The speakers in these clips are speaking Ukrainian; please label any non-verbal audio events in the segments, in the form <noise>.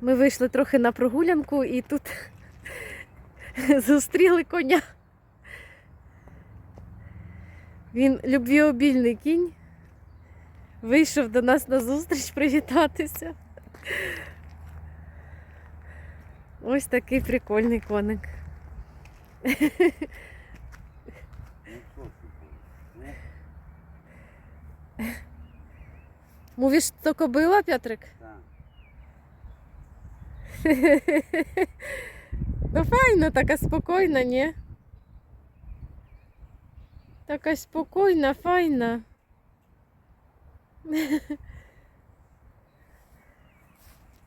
Ми вийшли трохи на прогулянку і тут <laughs> зустріли коня. Він любвіобільний кінь. Вийшов до нас на зустріч привітатися. Ось такий прикольний коник. Mówisz, to kobyła, Piotrek? Tak. <laughs> No fajna, taka spokojna, nie? Taka spokojna, fajna. <laughs>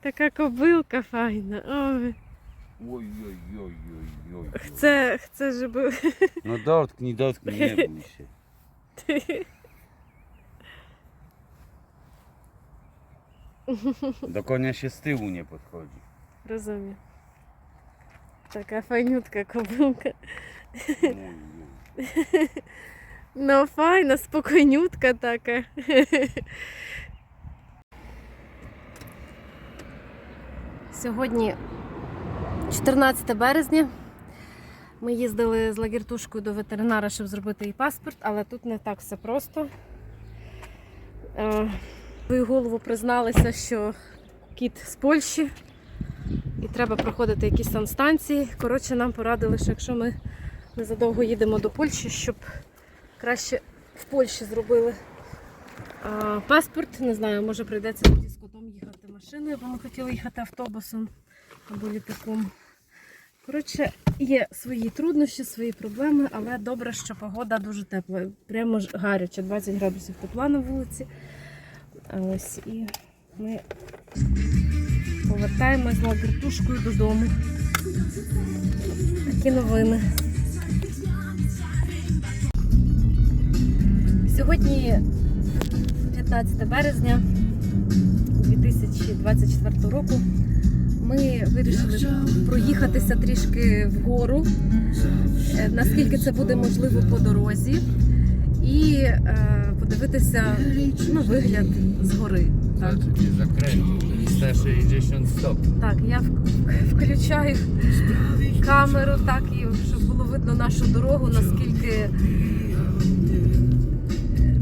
Taka kobylka fajna. Oj, oj, oj, oj, oj. oj. chcę, chcę, żeby... <laughs> No dotknij, dotknij, nie bój się. Do konia się z tyłu nie podchodzi. Fajniutka kobylka. Oj, oj. No fajna, spokojniutka taka. Сьогодні 14 березня. Ми їздили з лагіртушкою до ветеринара, щоб зробити їй паспорт, але тут не так все просто. Е, Свою голову призналися, що кіт з Польщі і треба проходити якісь санстанції. Коротше, нам порадили, що якщо ми незадовго їдемо до Польщі, щоб краще в Польщі зробили а, паспорт. Не знаю, може прийдеться тоді з котом їхати машиною, бо ми хотіли їхати автобусом або літаком. Коротше, є свої труднощі, свої проблеми, але добре, що погода дуже тепла. Прямо ж гаряче, 20 градусів тепла на вулиці. Ось і ми повертаємось з лагертушкою додому. Такі новини. Сьогодні 15 березня 2024 року. Ми вирішили проїхатися трішки вгору, е, наскільки це буде можливо по дорозі, і е, подивитися ну, вигляд згори. Так, Znaczy nie zakręcił. 360 stopni. так я включаю камеру, так і щоб було видно нашу дорогу, наскільки,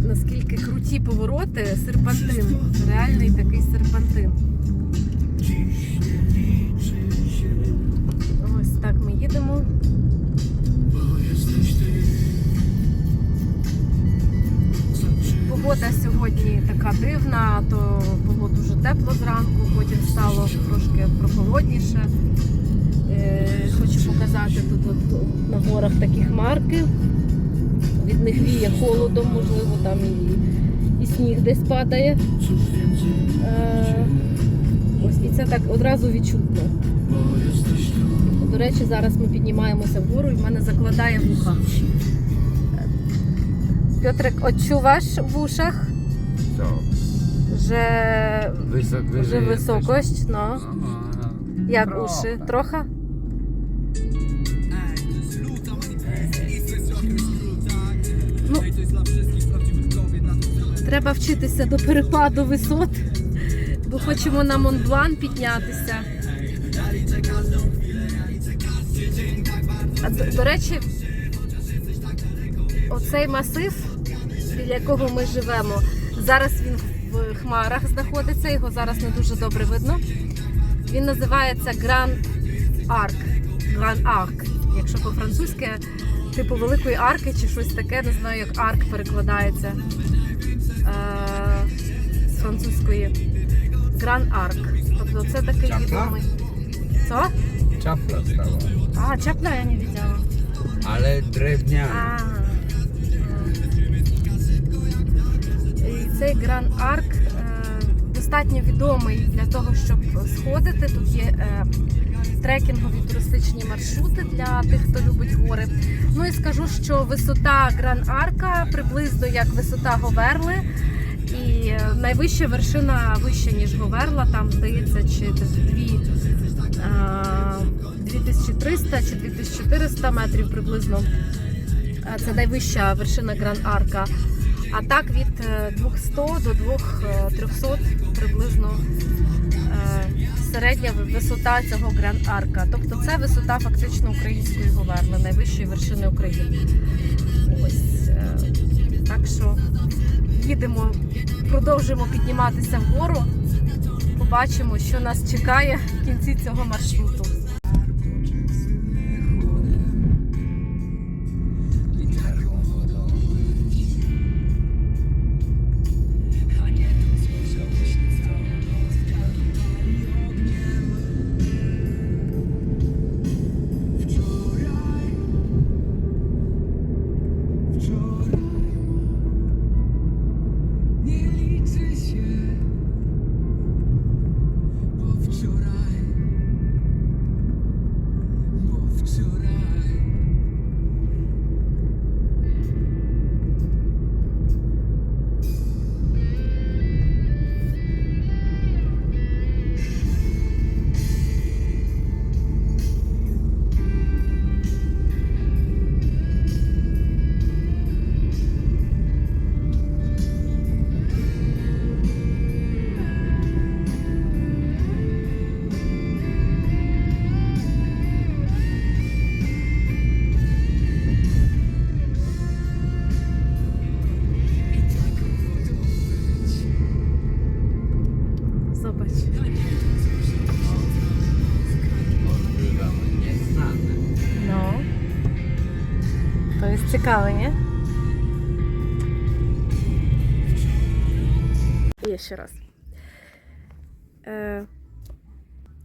наскільки круті повороти, серпантин, реальний такий серпантин. Ось так ми їдемо. Погода сьогодні така дивна, то було дуже тепло зранку, потім стало трошки прохолодніше. Е, хочу показати тут от на горах такі хмарки. Від них віє холодом, можливо, там і, і сніг десь падає. Е, ось, і це так одразу відчутно. До речі, зараз ми піднімаємося вгору і в мене закладає вуха. Piotrek, odczuwasz w uszach, Co? że, Wysok, że wyżej wysokość, no. jesteś. No, Jak trochę. uszy? Trochę? Ну, треба вчитися до перепаду висот, бо хочемо на Монблан піднятися. А, до, до речі, оцей масив, біля якого ми живемо, зараз він в хмарах знаходиться, його зараз не дуже добре видно. Він називається Grand Arc. Grand Arc, якщо по-французьки, типу великої арки чи щось таке, не знаю, як арк перекладається е- з французької. Grand Arc. Тобто це такий відомий. Co? Czapla stała. А, чапля я не widziała. Ale drewniana. А. цей Гран Арк е, достатньо відомий для того, щоб сходити. Тут є е, трекінгові туристичні маршрути для тих, хто любить гори. Ну і скажу, що висота Гран Арка приблизно як висота Говерли. І е, найвища вершина вища, ніж Говерла, там здається, чи десь дві. е, 2300 чи 2400 метрів приблизно. Це найвища вершина Гран Арка. А так від е, 200 до 2300 приблизно е, середня висота цього Гранд Арка. Тобто це висота фактично української говерли, найвищої вершини України. Ось е, так що їдемо, продовжуємо підніматися вгору. Побачимо, що нас чекає в кінці цього маршруту. To jest ciekawe. І ще раз. Е,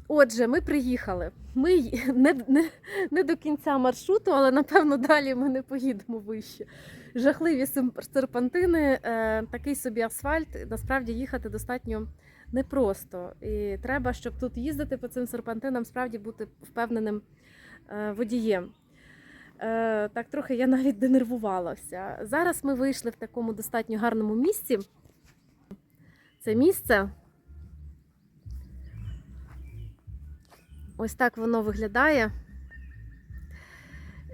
отже, ми приїхали. Ми не, не, не до кінця маршруту, але напевно далі ми не поїдемо вище. Жахливі серпантини, е, такий собі асфальт. Насправді їхати достатньо непросто. І треба, щоб тут їздити по цим серпантинам, справді бути впевненим е, водієм. Е, так трохи я навіть денервувалася. Зараз ми вийшли в такому достатньо гарному місці. Це місце. Ось так воно виглядає.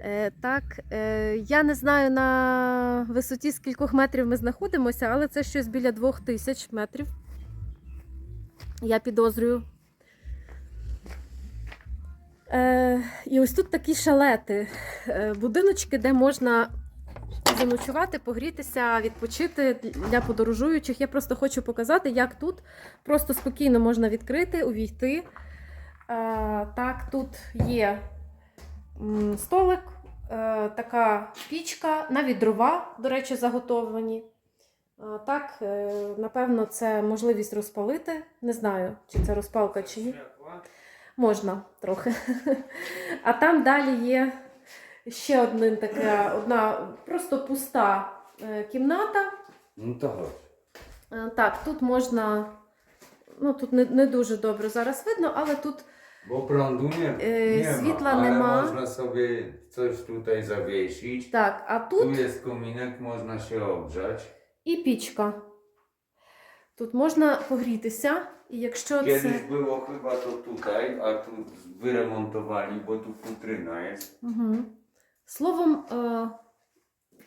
Е, так, е, я не знаю на висоті скількох метрів ми знаходимося, але це щось біля двох тисяч метрів. Я підозрюю. Е, і ось тут такі шалети, е, будиночки, де можна заночувати, погрітися, відпочити для подорожуючих. Я просто хочу показати, як тут просто спокійно можна відкрити, увійти. Е, так, тут є столик, така пічка, навіть дрова, до речі, заготовлені. Так, напевно, це можливість розпалити. Не знаю, чи це розпалка, чи ні. Можна трохи. <laughs> А там далі є ще один така, одна просто пуста е, кімната. To chodź. Е, Так, тут можна. Ну, тут не, не дуже добре зараз видно, але тут Yy, nie światła ma, ale nема. można sobie coś tutaj zawiesić. так, а Tu тут jest kominek, można się ogrzać. і пічка. Тут можна погрітися, і якщо Kiedyś це. było chyba to tutaj, a tu wyremontowali, bo tu futryna jest. Угу. Словом, е,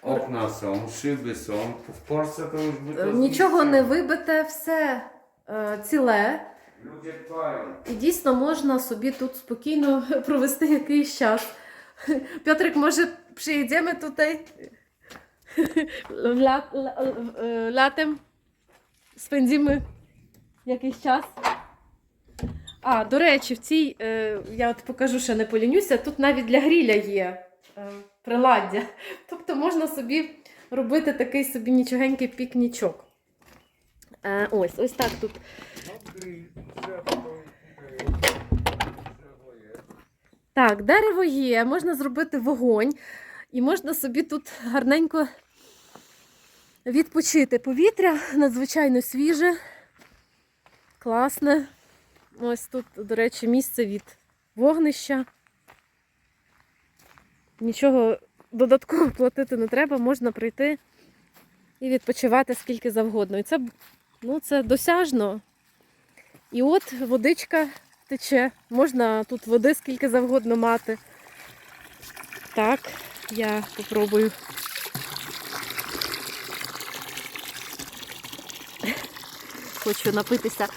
Okna są, szyby są. W Polsce to już by to е, нічого не вибите, все е, ціле. Ludzie dbają. І дійсно можна собі тут спокійно <laughs> провести якийсь час. Петрик, може, приїдемо тут <laughs> ля- ля- е, спендімо якийсь час. А, до речі, в цій, е, я от покажу, ще не полінюся, тут навіть для гріля є е, приладдя. <laughs> Тобто можна собі робити такий собі нічогенький пікнічок. Е, ось, ось так тут Так, дерево є, можна зробити вогонь, і можна собі тут гарненько відпочити. Повітря надзвичайно свіже, класне. Ось тут, до речі, місце від вогнища. Нічого додатково платити не треба, можна прийти і відпочивати скільки завгодно. І це, ну, це досяжно. І от водичка тече. Можна тут води скільки завгодно мати. Так, я попробую. Хочу напитися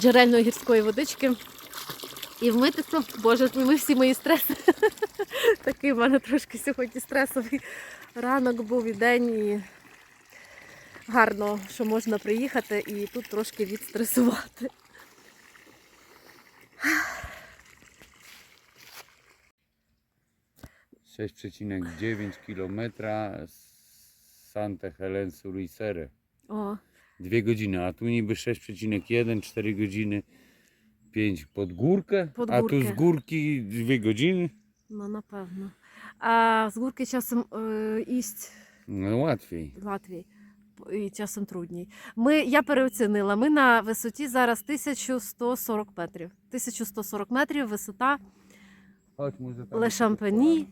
джерельної гірської водички. І вмитися, боже, зніми всі мої стреси. <laughs> Такий в мене трошки сьогодні стресовий ранок був і день. І гарно, що можна приїхати і тут трошки відстресувати. ,9 кілометра Santa Helen sur Isere. O, 2 godziny, a tu niby 6,1, 4 godziny, 5 pod górkę, Pod a tu z górki 2 godziny. No na pewno. A z górki czasem y, iść No łatwiej. Латвії. І часом трудній. Ми, я переоцінила. Ми на висоті зараз 1140 метрів. 1140 метрів висота Chodźmy, że Le Champigny,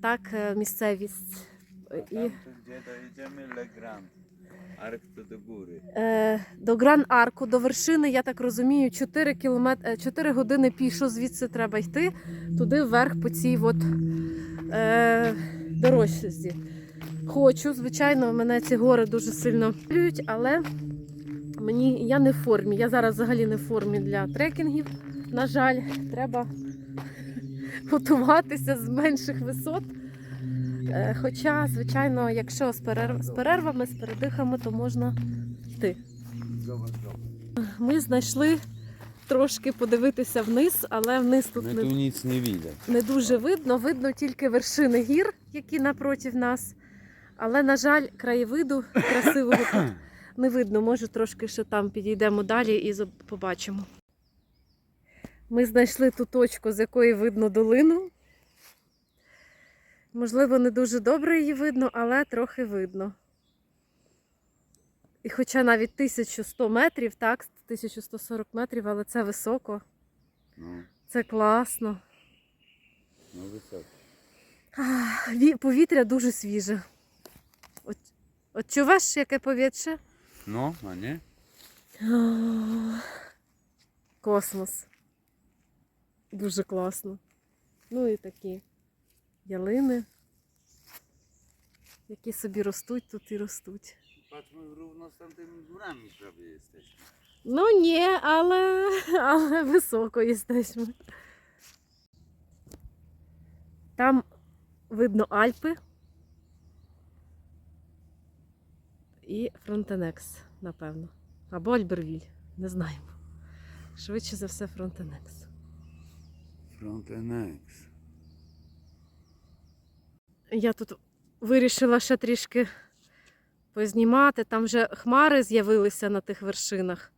так, е, місцевість. Tam, І tu, gdzie dojedziemy, Le Ark to do е, до Гран Арку, до вершини, я так розумію, 4, кілометри, 4 години пішо звідси треба йти, туди вверх по цій от, е, дорожці. Хочу, звичайно, мене ці гори дуже сильно люблять, але мені я не в формі. Я зараз взагалі не в формі для трекінгів. На жаль, треба <laughs> готуватися з менших висот. Е, Хоча, звичайно, якщо з, перерв... з перервами, з передихами, то можна йти. Ми знайшли трошки подивитися вниз, але вниз тут не, widać. не дуже видно. Видно тільки вершини гір, які напроти нас. Але, на жаль, краєвиду красивого тут не видно. Може, трошки ще там підійдемо далі і побачимо. Ми знайшли ту точку, з якої видно долину. Можливо, не дуже добре її видно, але трохи видно. І хоча навіть 1100 метрів, так, 1140 метрів, але це високо, No, це класно. wysoko. Ах, Повітря дуже свіже. От, от чуваєш, яке повітря? A nie? Ах, Космос. Дуже класно. Ну і такі ялини, які собі ростуть, тут і ростуть. Patrzmy, równo z tamtymi górami prawie jesteśmy. Ну ні, але, але високо їстечми. Там видно Альпи і Фронтенекс, напевно. Або Альбервіль, не знаємо. Швидше за все, Фронтенекс. Frontenex. Я тут вирішила ще трішки познімати. Там вже хмари з'явилися на тих вершинах.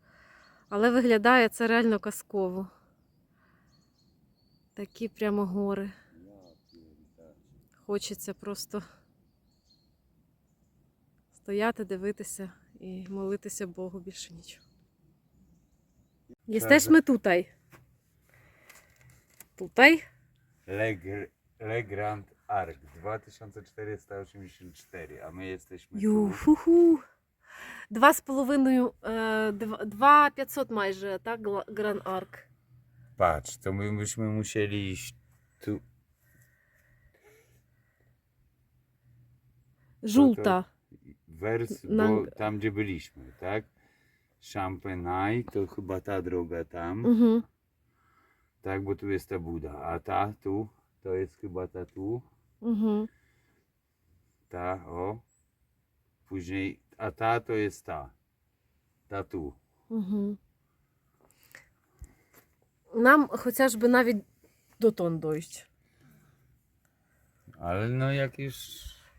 Але виглядає це реально казково. Такі прямо гори. Хочеться просто стояти, дивитися і молитися Богу більше нічого. Tutaj. Tutaj. Le, Gr- Le Grand Arc 2484, a my jesteśmy tu. Юху. Два з половиною, е, два, два 500 майже, так, Гла- Гран Арк. Patrz, to my byśmy musieli iść tu. Żółta. Wers, Na- bo tam gdzie byliśmy, tak? Champagnat to chyba ta droga tam, Угу. tak? Bo tu jest ta Buda, a ta tu, to jest chyba ta tu, Угу. ta, o. Później, a ta to jest ta, ta tu. Угу. Нам хоча ж би навіть до тон дойść. Ale no jak już,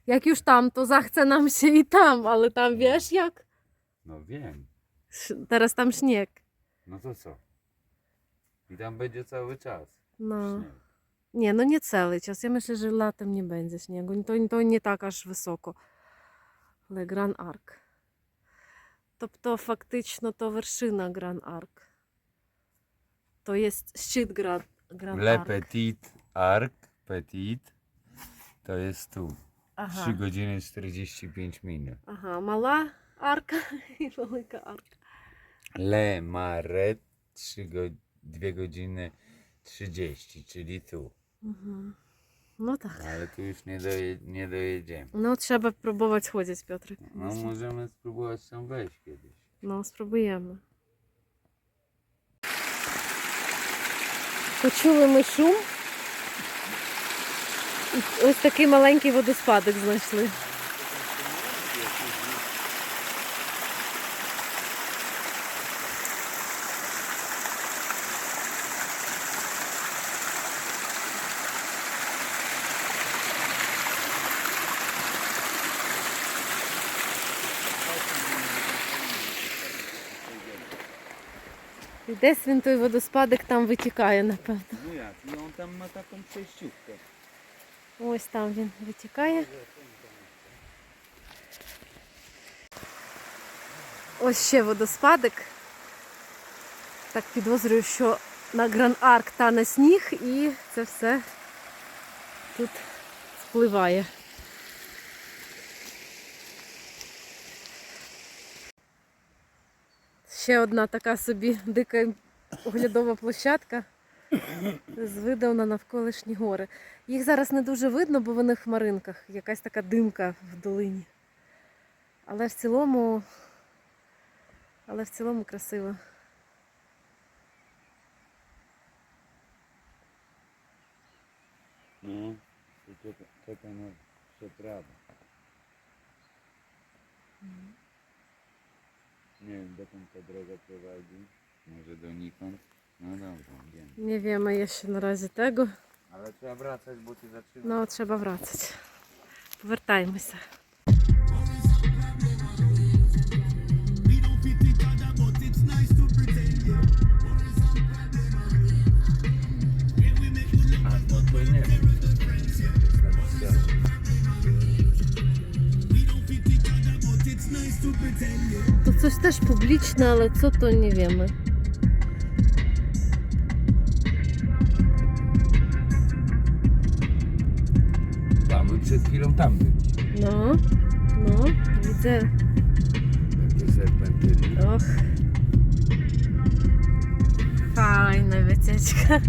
Як już там, то захце нам ще і там, але там wiesz як? no wiem, Ш- Teraz tam śnieg. no to co? I tam będzie cały czas. No. śnieg. Ні, ну не цілий час. Я myślę, що латом не буде снігу. То, то не так аж високо. Але Гран Арк. Тобто, фактично, то вершина Гран Арк. То є щит Гран, Гран Le Арк. Petit Arc, Petit, to jest tu. 3 Ага. godziny 45 minut. ага, мала арка і велика арка. Le Maret 3 go, 2 godziny 30, czyli tu. Угу. Ну так. Але ти ж не до не доїдемо. Ну, треба пробувати ходити, Петрик. Ну, можемо спробувати сам вечки десь. Ну, спробуємо. Почули ми шум. Ось такий маленький водоспадок знайшли. І десь він той водоспадик там витікає, напевно. Ну як, ну он там на такому przejściówkę. Ось там він витікає. Ось ще водоспадик. Так підозрюю, що на Гран Арк тане сніг і це все тут спливає. Ще одна така собі дика оглядова площадка з видом на навколишні гори. Їх зараз не дуже видно, бо вони в хмаринках, якась така димка в долині. Але в цілому, але в цілому красиво. No, to czeka, czeka na przeprawę. Nie wiem, dokąd ta droga prowadzi. Może donikąd. No dobra, wiem. Nie wiemy jeszcze na razie tego. Ale trzeba wracać, bo cię zatrzyma. No, trzeba wracać. Powracajmy się. To coś też publiczne, ale co to nie wiemy. My przed chwilą tam byliśmy. No, no, widzę. Takie serpentyny. Och. Fajna wycieczka.